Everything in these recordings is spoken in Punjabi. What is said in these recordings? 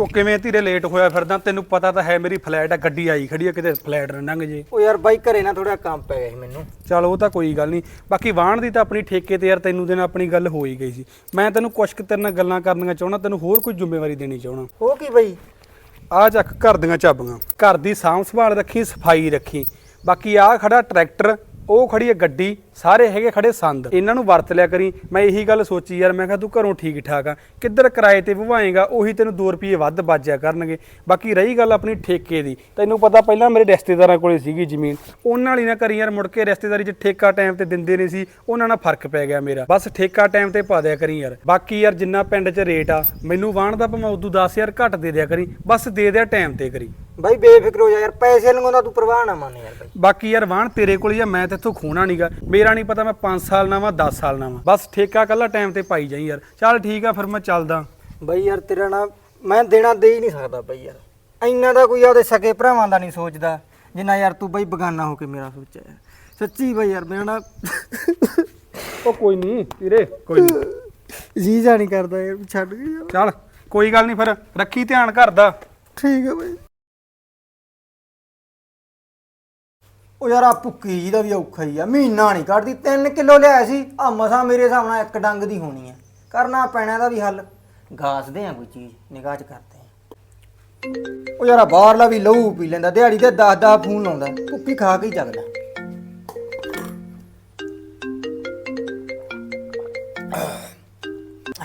ਉਹ ਕਿਵੇਂ ਧੀਰੇ ਲੇਟ ਹੋਇਆ ਫਿਰਦਾ ਤੈਨੂੰ ਪਤਾ ਤਾਂ ਹੈ ਮੇਰੀ ਫਲੈਟ ਆ ਗੱਡੀ ਆਈ ਖੜੀ ਆ ਕਿਤੇ ਫਲੈਟ ਨਾ ਲੰਘ ਜੇ। ਉਹ ਯਾਰ ਬਾਈ ਘਰੇ ਨਾ ਥੋੜਾ ਕੰਮ ਪੈ ਗਿਆ ਸੀ ਮੈਨੂੰ। ਚਲ ਉਹ ਤਾਂ ਕੋਈ ਗੱਲ ਨਹੀਂ। ਬਾਕੀ ਵਾਹਣ ਦੀ ਤਾਂ ਆਪਣੀ ਠੇਕੇ ਤੇ ਯਾਰ ਤੈਨੂੰ ਦੇ ਨਾਲ ਆਪਣੀ ਗੱਲ ਹੋ ਹੀ ਗਈ ਸੀ। ਮੈਂ ਤੈਨੂੰ ਕੁਛ ਕੁ ਤੇਰੇ ਨਾਲ ਗੱਲਾਂ ਕਰਨੀਆਂ ਚਾਹਣਾ ਤੈਨੂੰ ਹੋਰ ਕੋਈ ਜ਼ਿੰਮੇਵਾਰੀ ਦੇਣੀ ਚਾਹਣਾ ਉਹ ਕੀ ਬਾਈ? ਆ ਚੱਕ ਘਰ ਦੀਆਂ ਚਾਬੀਆਂ। ਘਰ ਦੀ ਸਾਂਭ ਸੰਭਾਲ ਰੱਖੀ ਸਫ਼ਾਈ ਰੱਖੀ। ਬਾਕੀ ਆ ਖੜਾ ਟਰੈਕਟਰ ਉਹ ਖੜੀ ਹੈ ਗੱਡੀ, ਸਾਰੇ ਹੈਗੇ ਖੜੇ ਸੰਦ। ਇਹਨਾਂ ਨੂੰ ਵਰਤ ਲਿਆ ਕਰੀ। ਮੈਂ ਇਹੀ ਗੱਲ ਸੋਚੀ ਯਾਰ, ਮੈਂ ਕਿਹਾ ਤੂੰ ਘਰੋਂ ਠੀਕ ਠਾਕ ਆ। ਕਿੱਧਰ ਕਿਰਾਏ ਤੇ ਭਵਾਏਗਾ, ਉਹੀ ਤੈਨੂੰ 2 ਰੁਪਏ ਵੱਧ ਬਾਜਿਆ ਕਰਨਗੇ। ਬਾਕੀ ਰਹੀ ਗੱਲ ਆਪਣੀ ਠੇਕੇ ਦੀ। ਤੈਨੂੰ ਪਤਾ ਪਹਿਲਾਂ ਮੇਰੇ ਰਿਸ਼ਤੇਦਾਰਾਂ ਕੋਲੇ ਸੀਗੀ ਜ਼ਮੀਨ। ਉਹਨਾਂ ਨਾਲ ਨਾ ਕਰੀ ਯਾਰ, ਮੁੜ ਕੇ ਰਿਸ਼ਤੇਦਾਰੀ 'ਚ ਠੇਕਾ ਟਾਈਮ ਤੇ ਦਿੰਦੇ ਨਹੀਂ ਸੀ। ਉਹਨਾਂ ਨਾਲ ਫ਼ਰਕ ਪੈ ਗਿਆ ਮੇਰਾ। ਬਸ ਠੇਕਾ ਟਾਈਮ ਤੇ ਪਾ ਦਿਆ ਕਰੀ ਯਾਰ। ਬਾਕੀ ਯਾਰ ਜਿੰਨਾ ਪਿੰਡ 'ਚ ਰੇਟ ਆ, ਮੈਨੂੰ ਵਾਹਣ ਦਾ ਭਾਵੇਂ ਉਦੋਂ 10000 ਘੱਟ ਦੇ ਦਿਆ ਕਰੀ। ਬਸ ਦੇ ਦਿਆ ਟਾਈਮ ਤੇ ਕਰੀ। ਬਾਈ ਬੇਫਿਕਰ ਹੋ ਜਾ ਯਾਰ ਪੈਸੇ ਲੰਗਾਉਂਦਾ ਤੂੰ ਪਰਵਾਹ ਨਾ ਮੰਨ ਯਾਰ ਬਾਈ। ਬਾਕੀ ਯਾਰ ਵਾਹਣ ਤੇਰੇ ਕੋਲ ਹੀ ਆ ਮੈਂ ਤੇਥੋਂ ਖੋਣਾ ਨਹੀਂਗਾ ਮੇਰਾ ਨਹੀਂ ਪਤਾ ਮੈਂ 5 ਸਾਲ ਨਾ ਵਾਂ 10 ਸਾਲ ਨਾ ਵਾਂ। ਬਸ ਠੇਕਾ ਕੱਲਾ ਟਾਈਮ ਤੇ ਪਾਈ ਜਾਈ ਯਾਰ। ਚੱਲ ਠੀਕ ਆ ਫਿਰ ਮੈਂ ਚੱਲਦਾ। ਬਾਈ ਯਾਰ ਤੇਰਾ ਨਾ ਮੈਂ ਦੇਣਾ ਦੇ ਹੀ ਨਹੀਂ ਸਕਦਾ ਬਾਈ ਯਾਰ। ਇੰਨਾ ਦਾ ਕੋਈ ਉਹਦੇ ਸਕੇ ਭਰਾਵਾਂ ਦਾ ਨਹੀਂ ਸੋਚਦਾ ਜਿੰਨਾ ਯਾਰ ਤੂੰ ਬਾਈ ਬਗਾਨਾ ਹੋ ਕੇ ਮੇਰਾ ਸੋਚਿਆ ਯਾਰ। ਸੱਚੀ ਬਾਈ ਯਾਰ ਮੇਰਾ ਨਾ ਉਹ ਕੋਈ ਨਹੀਂ ਵੀਰੇ ਕੋਈ ਨਹੀਂ ਜੀ ਜਾ ਨਹੀਂ ਕਰਦਾ ਯਾਰ ਛੱਡ ਗਈ ਯਾਰ ਚੱਲ ਕੋਈ ਗੱਲ ਨਹੀਂ ਫਿਰ ਰੱਖੀ ਧਿਆਨ ਘਰ ਦਾ। ਠੀਕ ਹੈ ਬਾਈ। ਉਹ ਯਾਰ ਆ ਭੁੱਕੀ ਜੀ ਦਾ ਵੀ ਔਖਾ ਹੀ ਆ, ਮਹੀਨਾ ਨਹੀਂ ਕੱਢਦੀ 3 ਕਿਲੋ ਲਿਆਇਆ ਸੀ ਆ ਮਸਾ ਮੇਰੇ ਹਿਸਾਬ ਨਾਲ ਇੱਕ ਡੰਗ ਦੀ ਹੋਣੀ ਹੈ ਕਰਨਾ ਪੈਣਾ ਦਾ ਵੀ ਹੱਲ, ਗਾਸਦੇ ਆ ਕੋਈ ਚੀਜ਼, ਨਿਗਾਹ ਚ ਕਰਦੇ ਆ। ਉਹ ਯਾਰ ਆ ਬਾਹਰਲਾ ਵੀ ਲਹੂ ਪੀ ਲੈਂਦਾ, ਦਿਹਾੜੀ ਤੇ 10 10 ਫੋਨ ਲਾਉਂਦਾ, ਭੁੱਕੀ ਖਾ ਕੇ ਹੀ ਜਗਦਾ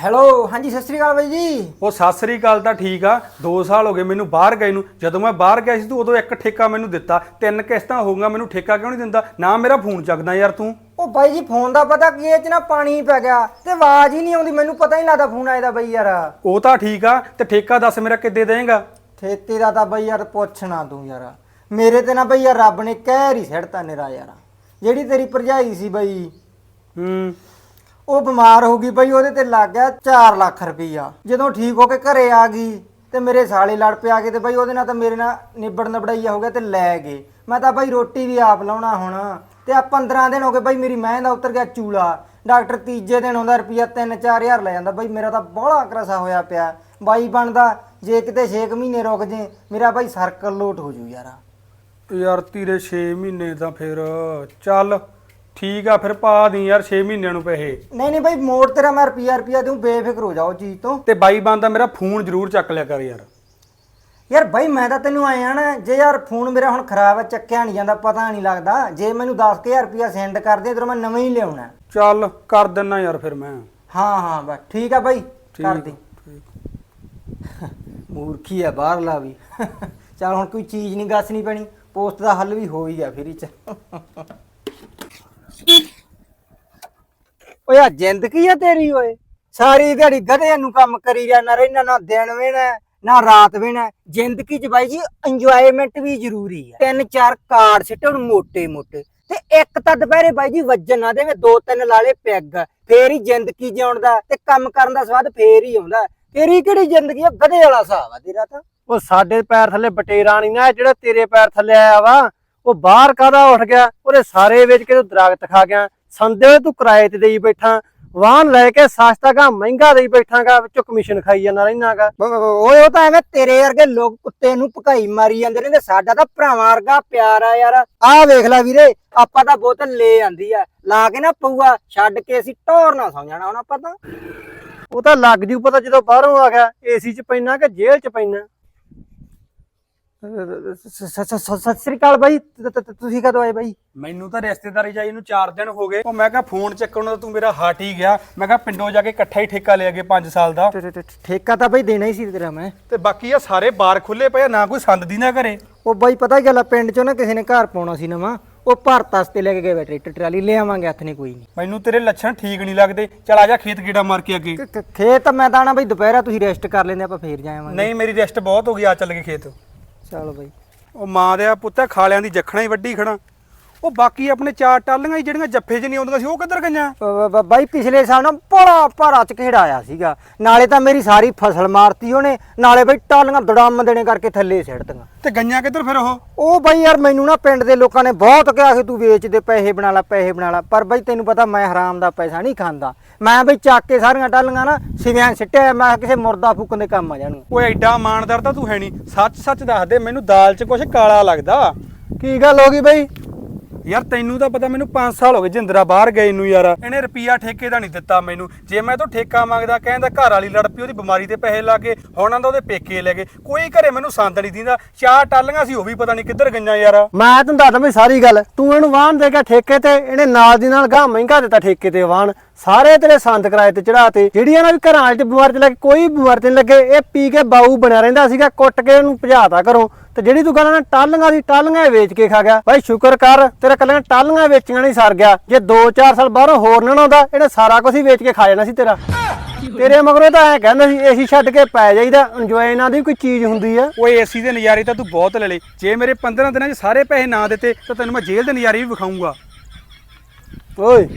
ਹੈਲੋ ਹਾਂਜੀ ਸਤਿ ਸ੍ਰੀ ਅਕਾਲ ਬਾਈ ਜੀ। ਉਹ ਸਤਿ ਸ੍ਰੀ ਅਕਾਲ ਤਾਂ ਠੀਕ ਆ 2 ਸਾਲ ਹੋ ਗਏ ਮੈਨੂੰ ਬਾਹਰ ਗਏ ਨੂੰ। ਜਦੋਂ ਮੈਂ ਬਾਹਰ ਗਿਆ ਸੀ ਤੂੰ ਉਦੋਂ ਇੱਕ ਠੇਕਾ ਮੈਨੂੰ ਦਿੱਤਾ। ਤਿੰਨ ਕਿਸ਼ਤਾਂ ਹੋਊਗਾ ਮੈਨੂੰ ਠੇਕਾ ਕਿਉਂ ਨਹੀਂ ਦਿੰਦਾ? ਨਾ ਮੇਰਾ ਫੋਨ ਚੱਕਦਾ ਯਾਰ ਤੂੰ। ਉਹ ਬਾਈ ਜੀ ਫੋਨ ਦਾ ਪਤਾ ਕੀ ਇਹ ਚ ਨਾ ਪਾਣੀ ਪੈ ਗਿਆ ਤੇ ਆਵਾਜ਼ ਹੀ ਨਹੀਂ ਆਉਂਦੀ ਮੈਨੂੰ ਪਤਾ ਹੀ ਨਹੀਂ ਲੱਗਦਾ ਫੋਨ ਆਇਆ ਦਾ ਬਾਈ ਯਾਰ। ਉਹ ਤਾਂ ਠੀਕ ਆ ਤੇ ਠੇਕਾ ਦੱਸ ਮੇਰਾ ਕਿੱਦੇ ਦੇਂਗਾ ਠੇਕੇ ਦਾ ਤਾਂ ਬਾਈ ਯਾਰ ਪੁੱਛਣਾ ਤੂੰ ਯਾਰ। ਮੇਰੇ ਤੇ ਨਾ ਬਾਈ ਯਾਰ ਰੱਬ ਨੇ ਕਹਿਰ ਹੀ ਛੱਡਤਾ ਨਿਰਾ ਯਾਰ। ਜਿਹੜੀ ਤੇਰੀ ਭਰਜਾਈ ਸੀ ਬਾਈ। ਹੂੰ। ਉਹ ਬਿਮਾਰ ਹੋ ਗਈ ਬਈ, ਉਹਦੇ ਤੇ ਲੱਗ ਗਿਆ 4 ਲੱਖ ਰੁਪਈਆ। ਜਦੋਂ ਠੀਕ ਹੋ ਕੇ ਘਰੇ ਆ ਗਈ ਤੇ ਮੇਰੇ ਸਾਲੇ ਲੜ ਪਿਆ ਕੇ ਤੇ ਬਈ ਉਹਦੇ ਨਾਲ ਤਾਂ ਮੇਰੇ ਨਾਲ ਨਿਬੜ ਨਬੜਾਈਆ ਹੋ ਗਿਆ ਤੇ ਲੈ ਗਏ। ਮੈਂ ਤਾਂ ਬਾਈ ਰੋਟੀ ਵੀ ਆਪ ਲਾਉਣਾ ਹੁਣ ਤੇ ਆ 15 ਦਿਨ ਹੋ ਗਏ ਬਈ ਮੇਰੀ ਮੈਂ ਦਾ ਉਤਰ ਗਿਆ ਚੂਲਾ। ਡਾਕਟਰ ਤੀਜੇ ਦਿਨ ਆਉਂਦਾ ਰੁਪਈਆ 3-4000 ਲੈ ਜਾਂਦਾ। ਬਈ ਮੇਰਾ ਤਾਂ ਬੋਲਾ ਕਰਸਾ ਹੋਇਆ ਪਿਆ। ਬਾਈ ਬਣਦਾ, ਜੇ ਕਿਤੇ 6 ਮਹੀਨੇ ਰੁਕ ਜੇ, ਮੇਰਾ ਬਾਈ ਸਰਕਲ ਲੋਟ ਹੋ ਜੂ ਯਾਰ। ਯਾਰ ਤੀਰੇ 6 ਮਹੀਨੇ ਤਾਂ ਫਿਰ ਚੱਲ। ਠੀਕ ਆ ਫਿਰ ਪਾ ਦੀ ਯਾਰ 6 ਮਹੀਨਿਆਂ ਨੂੰ ਪੈਸੇ। ਨਹੀਂ ਨਹੀਂ ਬਾਈ ਮੋੜ ਤੇਰਾ ਮੈਂ ਰੁਪਈਆ ਰੁਪਈਆ ਦੂੰ ਬੇਫਿਕਰ ਹੋ ਜਾਓ ਚੀਜ਼ ਤੋਂ। ਤੇ ਬਾਈ ਬੰਦਾ ਮੇਰਾ ਫੋਨ ਜ਼ਰੂਰ ਚੱਕ ਲਿਆ ਕਰ ਯਾਰ। ਯਾਰ ਬਾਈ ਮੈਂ ਤਾਂ ਤੈਨੂੰ ਆਇਆ ਨਾ ਜੇ ਯਾਰ ਫੋਨ ਮੇਰਾ ਹੁਣ ਖਰਾਬ ਹੈ ਚੱਕਿਆ ਨਹੀਂ ਜਾਂਦਾ ਪਤਾ ਨਹੀਂ ਲੱਗਦਾ। ਜੇ ਮੈਨੂੰ 10000 ਰੁਪਇਆ ਸੈਂਡ ਕਰ ਦੇ ਤੇ ਮੈਂ ਨਵਾਂ ਹੀ ਲਿਆਉਣਾ। ਚੱਲ ਕਰ ਦਿੰਨਾ ਯਾਰ ਫਿਰ ਮੈਂ। ਹਾਂ ਹਾਂ ਬਸ ਠੀਕ ਆ ਬਾਈ ਠੀਕ ਕਰ ਦੇ। ਮੂਰਖੀ ਆ ਬਾਹਰਲਾ ਵੀ। ਚਲ ਹੁਣ ਕੋਈ ਚੀਜ਼ ਨਹੀਂ ਗਾਸਣੀ ਪੈਣੀ ਪੋਸਟ ਦਾ ਹੱਲ ਵੀ ਹੋ ਹੀ ਗਿਆ ਫਿਰ ਹੀ ਚ। ਓਏ ਜ਼ਿੰਦਗੀ ਆ ਤੇਰੀ ਓਏ? ਸਾਰੀ ਦਿਹਾੜੀ ਗਧਿਆਂ ਨੂੰ ਕੰਮ ਕਰੀ ਜਾਣਾ ਰਹਿਣਾ, ਨਾ ਦਿਨ ਵੇਣਾ ਨਾ ਰਾਤ ਵੇਣਾ ਜ਼ਿੰਦਗੀ 'ਚ ਬਾਈ ਜੀ ਇੰਜੋਇਮੈਂਟ ਵੀ ਜ਼ਰੂਰੀ ਆ। ਤਿੰਨ ਚਾਰ ਕਾਰਡ ਸਿੱਟਣ ਮੋਟੇ ਮੋਟੇ। ਤੇ ਇੱਕ ਤਾਂ ਦੁਪਹਿਰੇ ਬਾਈ ਜੀ ਵੱਜਣ ਨਾ ਦੇਵੇਂ, ਦੋ ਤਿੰਨ ਲਾਲੇ ਪੈਗ। ਫੇਰ ਹੀ ਜ਼ਿੰਦਗੀ ਜਿਉਣ ਦਾ ਤੇ ਕੰਮ ਕਰਨ ਦਾ ਸਵਾਦ ਫੇਰ ਹੀ ਆਉਂਦਾ। ਤੇਰੀ ਕਿਹੜੀ ਜ਼ਿੰਦਗੀ ਆ? ਗਧੇ ਵਾਲਾ ਹਿਸਾਬ ਆ ਤੇਰਾ ਤਾਂ। ਉਹ ਸਾਡੇ ਪੈਰ ਥੱਲੇ ਬਟੇਰਾ ਨਹੀਂ ਨਾ, ਜਿਹੜਾ ਤੇਰੇ ਪੈਰ ਥੱਲੇ ਆਇਆ ਵਾ, ਉਹ ਬਾਹਰ ਕਾਦਾ ਉੱਠ ਗਿਆ? ਉਹਦੇ ਸਾਰੇ ਵੇਚ ਕੇ ਤੂੰ ਦਰਖਤ ਖਾ ਗਿਆ। ਸੰਦੇ ਤੂੰ ਕਿਰਾਏ ਤੇ ਦੇਈ ਬੈਠਾ ਵਾਹਨ ਲੈ ਕੇ ਸਸਤਾ ਗਾ ਮਹਿੰਗਾ ਦੇਈ ਬੈਠਾਗਾ ਵਿੱਚੋਂ ਕਮਿਸ਼ਨ ਖਾਈ ਜਾਂਦਾ ਰਹਿਣਾਗਾ ਓਏ ਉਹ ਤਾਂ ਐਵੇਂ ਤੇਰੇ ਵਰਗੇ ਲੋਕ ਕੁੱਤੇ ਨੂੰ ਭਕਾਈ ਮਾਰੀ ਜਾਂਦੇ ਨੇ ਤੇ ਸਾਡਾ ਤਾਂ ਭਰਾਵਾਂ ਵਰਗਾ ਪਿਆਰ ਆ ਯਾਰ। ਆਹ ਵੇਖ ਲੈ ਵੀਰੇ ਆਪਾਂ ਤਾਂ ਬੋਤਲ ਲੈ ਆਂਦੀ ਆ ਲਾ ਕੇ ਨਾ ਪਊਆ ਛੱਡ ਕੇ ਅਸੀਂ ਟੌਰ ਨਾ ਸੌ ਜਾਣਾ ਉਹਨਾਂ ਪਤਾ ਉਹ ਤਾਂ ਲੱਗ ਜੂ ਪਤਾ ਜਦੋਂ ਬਾਹਰੋਂ ਆ ਗਿਆ ਏਸੀ ਚ ਪੈਣਾ ਕਿ ਜੇਲ੍ਹ ਚ ਪੈਣਾ ਸਤਿ ਸ੍ਰੀ ਅਕਾਲ ਬਾਈ। ਤੁਸੀਂ ਕਦੋਂ ਆਏ ਬਾਈ? ਮੈਨੂੰ ਤਾਂ ਰਿਸ਼ਤੇਦਾਰੀ ਜਾਈ ਨੂੰ 4 ਦਿਨ ਹੋ ਗਏ। ਉਹ ਮੈਂ ਕਿਹਾ ਫੋਨ ਚੱਕਣ ਦਾ ਤੂੰ ਮੇਰਾ ਹਟ ਹੀ ਗਿਆ। ਮੈਂ ਕਿਹਾ ਪਿੰਡੋਂ ਜਾ ਕੇ ਇਕੱਠਾ ਹੀ ਠੇਕਾ ਲਿਆ ਕੇ 5 ਸਾਲ ਦਾ। ਠੇਕਾ ਤਾਂ ਬਾਈ ਦੇਣਾ ਹੀ ਸੀ ਤੇਰਾ ਮੈਂ। ਤੇ ਬਾਕੀ ਆ ਸਾਰੇ ਬਾਰ ਖੁੱਲੇ ਪਏ ਨਾ ਕੋਈ ਸੰਦ ਦੀ ਨਾ ਘਰੇ ਉਹ ਬਾਈ ਪਤਾ ਕੀ ਗੱਲ ਆ ਪਿੰਡ ਚੋਂ ਨਾ ਕਿਸੇ ਨੇ ਘਰ ਪਾਉਣਾ ਸੀ ਨਵਾਂ ਉਹ ਭਾਰਤ ਵਾਸਤੇ ਲੈ ਕੇ ਗਏ ਬੈਟਰੀ ਟਰਾਲੀ ਲੈ ਆਵਾਂਗੇ ਹੱਥ ਨੇ ਕੋਈ ਨਹੀਂ। ਮੈਨੂੰ ਤੇਰੇ ਲੱਛਣ ਠੀਕ ਨਹੀਂ ਲੱਗਦੇ। ਚਲ ਆ ਜਾ ਖੇਤ ਗੇੜਾ ਮਾਰ ਕੇ ਅੱਗੇ। ਖੇਤ ਮੈਂ ਤਾਂ ਨਾ ਬਾਈ ਦੁਪਹਿਰਾ ਤੁਸੀਂ ਰੈਸਟ ਕਰ ਲੈਂਦੇ ਆਪਾਂ ਫੇਰ ਜਾਵਾਂਗੇ ਨਹੀਂ ਮੇਰੀ ਰੈਸਟ ਬਹੁਤ ਹੋ ਗਈ ਆ ਚੱਲ ਕੇ ਖੇਤ। ਚੱਲ ਬਈ। ਉਹ ਮਾਂ ਦੇ ਪੁੱਤਾ ਖਾਲਿਆਂ ਦੀ ਜੱਖਣਾ ਹੀ ਵੱਡੀ ਖੜਾ। ਉਹ ਬਾਕੀ ਆਪਣੇ ਚਾਰ ਟਾਲੀਆਂ ਜਿਹੜੀਆਂ ਜੱਫੇ 'ਚ ਨਹੀਂ ਆਉਂਦੀਆਂ ਸੀ ਉਹ ਕਿੱਧਰ ਗਈਆਂ? ਬ- ਬ- ਬਾਈ ਪਿਛਲੇ ਸਾਲ ਨਾ ਬੜਾ ਭਾਰਾ ਚ ਖੇੜਾਇਆ ਸੀਗਾ। ਨਾਲੇ ਤਾਂ ਮੇਰੀ ਸਾਰੀ ਫਸਲ ਮਾਰਤੀ ਉਹਨੇ ਨਾਲੇ ਬਈ ਟਾਲੀਆਂ ਦੜਮ ਦੇਣੇ ਕਰਕੇ ਥੱਲੇ ਸਿੱਟਤੀਆਂ ਤੇ ਗਈਆਂ ਕਿੱਧਰ ਫਿਰ ਉਹ? ਉਹ ਬਾਈ ਯਾਰ ਮੈਨੂੰ ਨਾ ਪਿੰਡ ਦੇ ਲੋਕਾਂ ਨੇ ਬਹੁਤ ਕਿਹਾ ਕਿ ਤੂੰ ਵੇਚ ਦੇ ਪੈਸੇ ਬਣਾ ਲੈ ਪੈਸੇ ਬਣਾ ਲੈ। ਪਰ ਬਾਈ ਤੈਨੂੰ ਪਤਾ ਮੈਂ ਹਰਾਮ ਦਾ ਪੈਸਾ ਨਹੀਂ ਖਾਂਦਾ। ਮੈਂ ਬਈ ਚੱਕ ਕੇ ਸਾਰੀਆਂ ਟਾਲੀਆਂ ਨਾ ਸਿਵਿਆਂ 'ਚ ਸਿੱਟਿਆ ਮੈਂ ਕਿਹਾ ਕਿਸੇ ਮੁਰਦਾ ਫੂਕਣ ਦੇ ਕੰਮ ਆ ਜਾਣੂ। ਓਏ ਐਡਾ ਇਮਾਨਦਾਰ ਤਾਂ ਤੂੰ ਹੈ ਨਹੀਂ। ਸੱਚ ਸੱਚ ਦੱਸ ਦੇ ਮੈਨੂੰ ਦਾਲ 'ਚ ਕੁਝ ਕਾਲਾ ਲੱਗਦਾ। ਕੀ ਗੱਲ ਹੋ ਗਈ ਬਈ? ਯਾਰ ਤੈਨੂੰ ਤਾਂ ਪਤਾ ਮੈਨੂੰ 5 ਸਾਲ ਹੋ ਗਏ ਜਿੰਦਰਾ ਬਾਹਰ ਗਏ ਨੂੰ ਯਾਰ। ਇਹਨੇ ਰੁਪਿਆ ਠੇਕੇ ਦਾ ਨਹੀਂ ਦਿੱਤਾ ਮੈਨੂੰ। ਜੇ ਮੈਂ ਤੋਂ ਠੇਕਾ ਮੰਗਦਾ ਕਹਿੰਦਾ ਘਰ ਵਾਲੀ ਲੜ ਪਈ, ਉਹਦੀ ਬਿਮਾਰੀ ਤੇ ਪੈਸੇ ਲਾ ਕੇ ਹੁਣ ਆਂਦਾ ਉਹਦੇ ਪੇਕੇ ਲੈ ਗਏ। ਕੋਈ ਘਰੇ ਮੈਨੂੰ ਸੰਦ ਨਹੀਂ ਦਿੰਦਾ। ਚਾਰ ਟਾਲੀਆਂ ਸੀ, ਉਹ ਵੀ ਪਤਾ ਨਹੀਂ ਕਿੱਧਰ ਗਈਆਂ ਯਾਰ। ਮੈਂ ਤੈਨੂੰ ਦੱਸਦਾ ਬਈ ਸਾਰੀ ਗੱਲ। ਤੂੰ ਇਹਨੂੰ ਵਾਹਨ ਦੇ ਕੇ ਠੇਕੇ ਤੇ, ਇਹਨੇ ਨਾਲ ਦੀ ਨਾਲ ਗਾਹ ਮਹਿੰਗਾ ਦਿੱਤਾ ਠੇਕੇ ਤੇ ਵਾਹਨ। ਸਾਰੇ ਤੇਰੇ ਸੰਦ ਕਿਰਾਏ ਤੇ ਚੜਾਤੇ ਜਿਹੜੀਆਂ ਨਾ ਵੀ ਘਰਾਂ 'ਚ ਬਿਮਾਰ ਤੇ ਲੱਗੇ ਕੋਈ ਬਿਮਾਰ ਤੇ ਨਹੀਂ ਲੱਗੇ, ਇਹ ਪੀ ਕੇ ਬਾਊ ਬਣਿਆ ਰਹਿੰਦਾ ਸੀਗਾ, ਕੁੱਟ ਕੇ ਇਹਨੂੰ ਭਜਾਤਾ ਘਰੋਂ ਤੇ ਜਿਹੜੀ ਤੂੰ ਕਹਿੰਦਾ ਨਾ ਟਾਲੀਆਂ ਦੀ ਟਾਲੀਆਂ ਵੇਚ ਕੇ ਖਾ ਗਿਆ ਭਾਈ ਸ਼ੁਕਰ ਕਰ ਤੇਰੇ ਕੱਲੀਆਂ ਟਾਲੀਆਂ ਵੇਚੀਆਂ ਨਹੀਂ ਸਰ ਗਿਆ। ਜੇ 2-4 ਸਾਲ ਬਾਹਰੋਂ ਹੋਰ ਨਾ ਆਉਂਦਾ ਇਹਨੇ ਸਾਰਾ ਕੁਝ ਹੀ ਵੇਚ ਕੇ ਖਾ ਜਾਣਾ ਸੀ ਤੇਰਾ। ਤੇਰੇ ਮਗਰੋਂ ਤਾਂ ਐ ਕਹਿੰਦਾ ਸੀ ਏਸੀ ਛੱਡ ਕੇ ਪੈ ਜਾਈਦਾ ਇੰਜੋਏ ਇਹਨਾਂ ਦੀ ਕੋਈ ਚੀਜ਼ ਹੁੰਦੀ ਆ। ਓਏ ਏਸੀ ਦੇ ਨਜ਼ਾਰੇ ਤਾਂ ਤੂੰ ਬਹੁਤ ਲੈ ਲਏ। ਜੇ ਮੇਰੇ 15 ਦਿਨਾਂ 'ਚ ਸਾਰੇ ਪੈਸੇ ਨਾ ਦਿੱਤੇ ਤਾਂ ਤੈਨੂੰ ਮੈਂ ਜੇਲ੍ਹ ਦੇ ਨਜ਼ਾਰੇ ਵੀ ਵਿਖਾਊਂਗਾ। ਓਏ